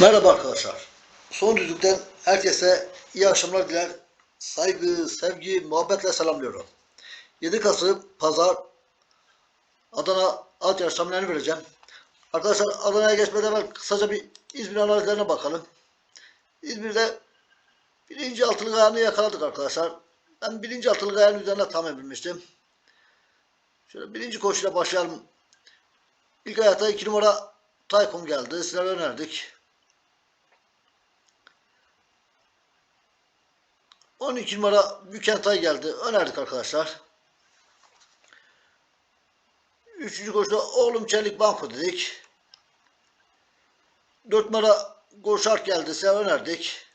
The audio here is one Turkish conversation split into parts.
Merhaba arkadaşlar. Son düzlükten herkese iyi akşamlar diler. Saygı, sevgi, muhabbetle selamlıyorum. 7 Kasım Pazar Adana alt yarış tahminlerini vereceğim. Arkadaşlar Adana'ya geçmeden evvel kısaca bir İzmir analizlerine bakalım. İzmir'de birinci altılık ayağını yakaladık arkadaşlar. Ben birinci altılık ayağının üzerine tahmin bilmiştim. Şöyle birinci koşuyla başlayalım. İlk ayakta 2 numara Tayfun geldi. Sizlere önerdik. 12 numara Bükentay geldi. Önerdik arkadaşlar. Üçüncü koşuda oğlum Çelik Banko dedik. 4 numara Goşark geldi. Size önerdik.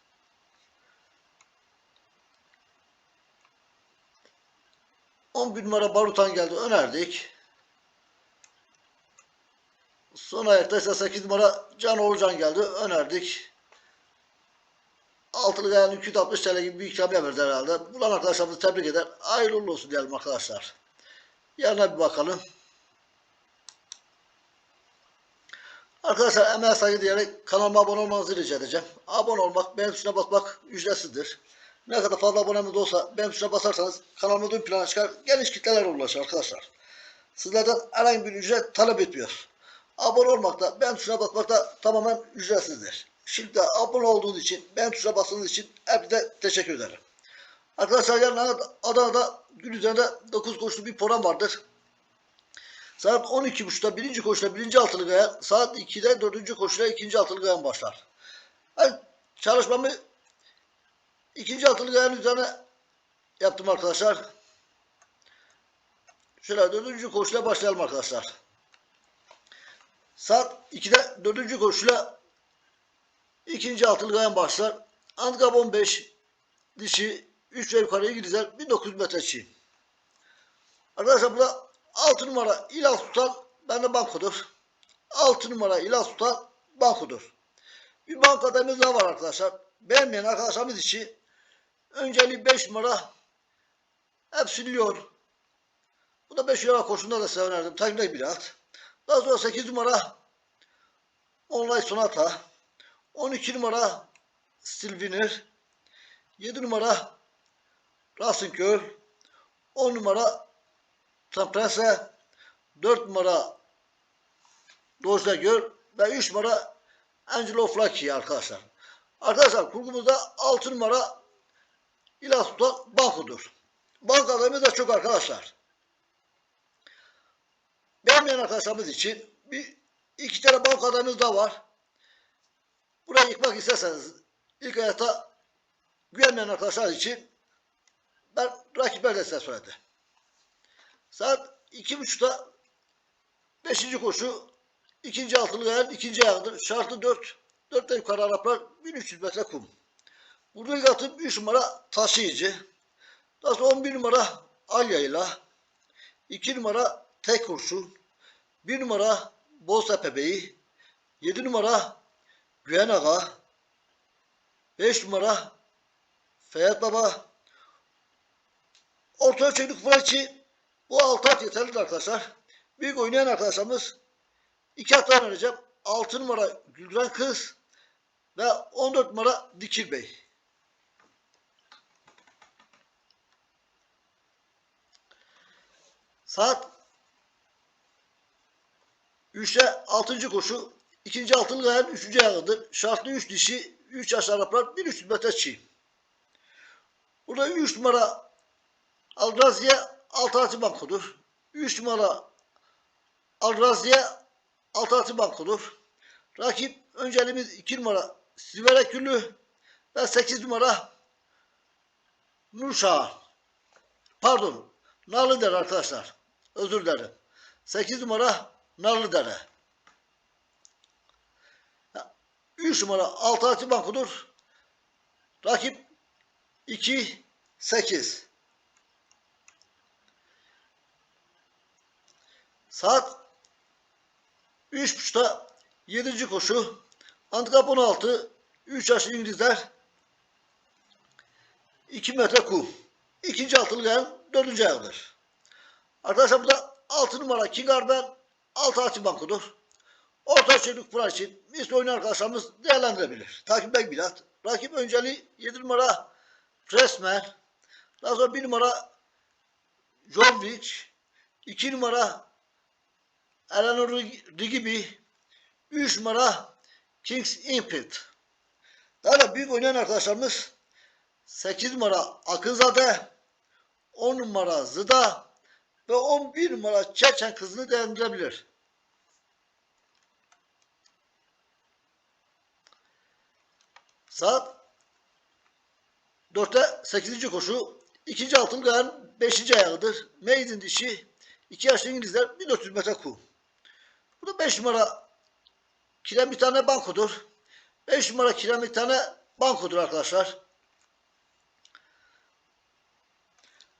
On bir numara Barutan geldi. Önerdik. Son ayakta ise 8 numara Can Oğulcan geldi. Önerdik. Altılı yani 260 TL gibi bir ikramiye verdi herhalde. Bulan arkadaşlarımızı tebrik eder. Hayırlı olsun diyelim arkadaşlar. Yarına bir bakalım. Arkadaşlar emeğe saygı diyerek kanalıma abone olmanızı rica edeceğim. Abone olmak, beğen tuşuna basmak ücretsizdir. Ne kadar fazla abonemiz olsa beğen tuşuna basarsanız kanalıma ön plana çıkar, geniş kitlelere ulaşır arkadaşlar. Sizlerden herhangi bir ücret talep etmiyor. Abone olmak da beğen tuşuna basmak da tamamen ücretsizdir. Şimdi abone olduğunuz için, beğen tuşuna bastığınız için hepinize teşekkür ederim. Arkadaşlar yarın Adana'da gün üzerinde 9 koşulu bir program vardır. Saat 12.30'da birinci koşuyla birinci altılı gayan, saat 2'de dördüncü koşuyla ikinci altılı gayan başlar. Ben çalışmamı ikinci altılı gayanın üzerine yaptım arkadaşlar. Şöyle dördüncü koşuyla başlayalım arkadaşlar. Saat 2'de dördüncü koşuyla ikinci altılı gayan başlar. Handikap 15 dişi 3 ve yukarı İngilizler 1900 metre çiğ. Arkadaşlar burada 6 numara İlal Sultan bende bankodur. 6 numara İlal Sultan bankodur. Bir banko adayımız daha var arkadaşlar. Beğenmeyen arkadaşlarımız için önceliği 5 numara hepsi biliyor. Bu da 5 numara koşunda da size önerdim. Takimde bir at. Daha sonra 8 numara Online Sonata. 12 numara Stilviner. 7 numara Girl. 10 numara Tamprese. 4 numara Dojda Girl. Ve 3 numara Angelo Flacchi arkadaşlar. Arkadaşlar kurgumuzda 6 numara İlah Sultan Banko'dur. Banka adamı da çok arkadaşlar. Beğenmeyen arkadaşlarımız için bir iki tane banka adamımız da var. Burayı yıkmak isterseniz ilk ayakta güvenmeyen arkadaşlar için ben rakipler de söyledi. Saat iki buçukta beşinci koşu ikinci altılı ayağın ikinci ayağıdır. Şartı dört. Dörtte yukarı Araplar 1300 metre kum. Burada ilk atım 3 numara taşıyıcı. Daha sonra 11 numara Alya'yla 2 numara tek kurşun 1 numara Boztepe Beyi 7 numara Güven Ağa 5 numara Feyyat Baba Orta ölçekli Fıraçı bu altı at yeterlidir arkadaşlar. Büyük oynayan arkadaşlarımız iki atlar vereceğim. 6 numara Gülden Kız ve 14 numara Dikil Bey. Saat 3'te 6. koşu. İkinci altılı gayen 3. ayağıdır. Şartlı 3 dişi 3 yaş Araplar 1300 metre çiğ. Burada 3 numara Alraziye alternatif. 3 numara Alraziye alternatif. Rakip önceliğimiz 2 numara Sivere Küllü ve 8 numara Nurşahan. Pardon. Narlıdere arkadaşlar. Özür dilerim. 8 numara Narlıdere. 3 numara alternatif bankodur. Rakip 2 8. Saat 3.30'da 7. koşu. Handikap 16. 3 yaşlı İngilizler 2 metre kum. İkinci altılı gayen dördüncü ayağıdır. Arkadaşlar burada 6 numara King Arben 6 açı bankodur. Orta çeyrek kurar için mis oynayan arkadaşlarımız değerlendirebilir. Takip Bey Bilat. Rakip önceliği 7 numara Pressman. Daha sonra 1 numara John Wick. 2 numara Eleanor Rigby. 3 numara Kings Impet. Daha da büyük oynayan arkadaşlarımız 8 numara Akınzade, 10 numara Zıda ve 11 numara Çeçen kızını değerlendirebilir. Saat 4'te 8. koşu. ikinci altın gayanın 5. ayağıdır. Maiden dişi. 2 yaşlı İngilizler 1400 metre kum. Bu da 5 numara kirem bir tane bankodur. 5 numara kirem bir tane bankodur arkadaşlar.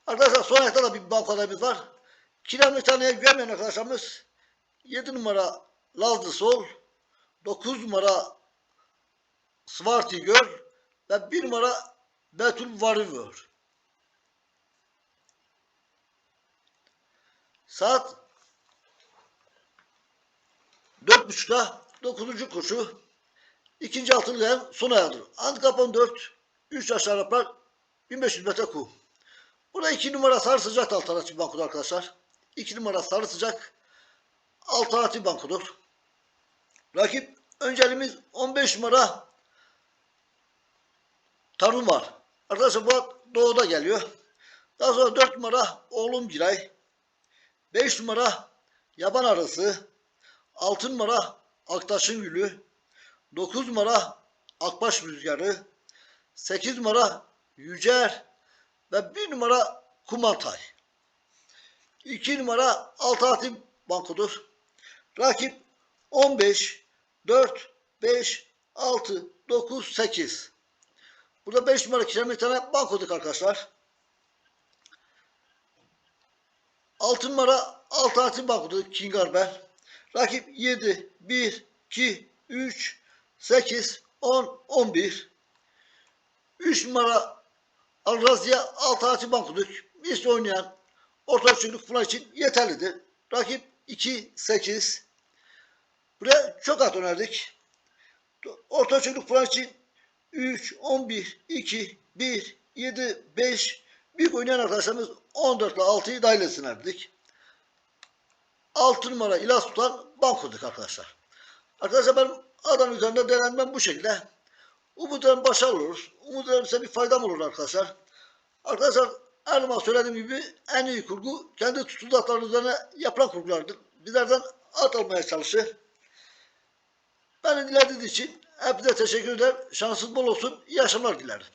Arkadaşlar son ayakta da bir banko var. Kirem bir taneye güvenmeyen arkadaşlarımız 7 numara Lazlı Sol, 9 numara Svarty Göl ve 1 numara Betül Varıyor. Saat 4.30'da 9. koşu ikinci altılı gayen son ayağıdır. Handikap 14 3 yaş Araplar 1500 metre kum. Burada 2 numara sarı sıcak alternatif bankodur arkadaşlar. 2 numara sarı sıcak alternatif bankodur. Rakip önceliğimiz 15 numara Tarım var. Arkadaşlar bu doğuda geliyor. Daha sonra 4 numara Oğlum Giray. 5 numara Yaban Arısı. 6 numara Aktaş'ın Gülü. 9 numara Akbaş Rüzgarı. 8 numara Yücer. Ve 1 numara Kumantay. 2 numara Alternatif Bankodur. Rakip 15, 4, 5, 6, 9, 8. Burada 5 numara kişiden bir tane bankoduk arkadaşlar. 6 numara alternatif bankoduk King Arber. Rakip 7, 1, 2, 3, 8, 10, 11. 3 numara Alrazya alternatif bankoduk. Biz oynayan orta üçlük falan için yeterlidir. Rakip 2, 8. Buraya çok at önerdik. Orta üçlük falan için 3, 11, 2, 1, 7, 5 büyük oynayan arkadaşlarımız 14 ile 6'yı dahil dedik. 6 numara İlas tutan bankoduk arkadaşlar. Arkadaşlar ben adam üzerinde değerlendirmem bu şekilde. Umut ederim başarılı olur. Umut size bir faydam olur arkadaşlar. Arkadaşlar her zaman söylediğim gibi en iyi kurgu kendi tutulakları üzerine yapılan kurgulardır. Bizlerden at almaya çalışır. Beni dinlediğiniz için hepinize teşekkür ederim. Bol olsun. İyi akşamlar dilerim.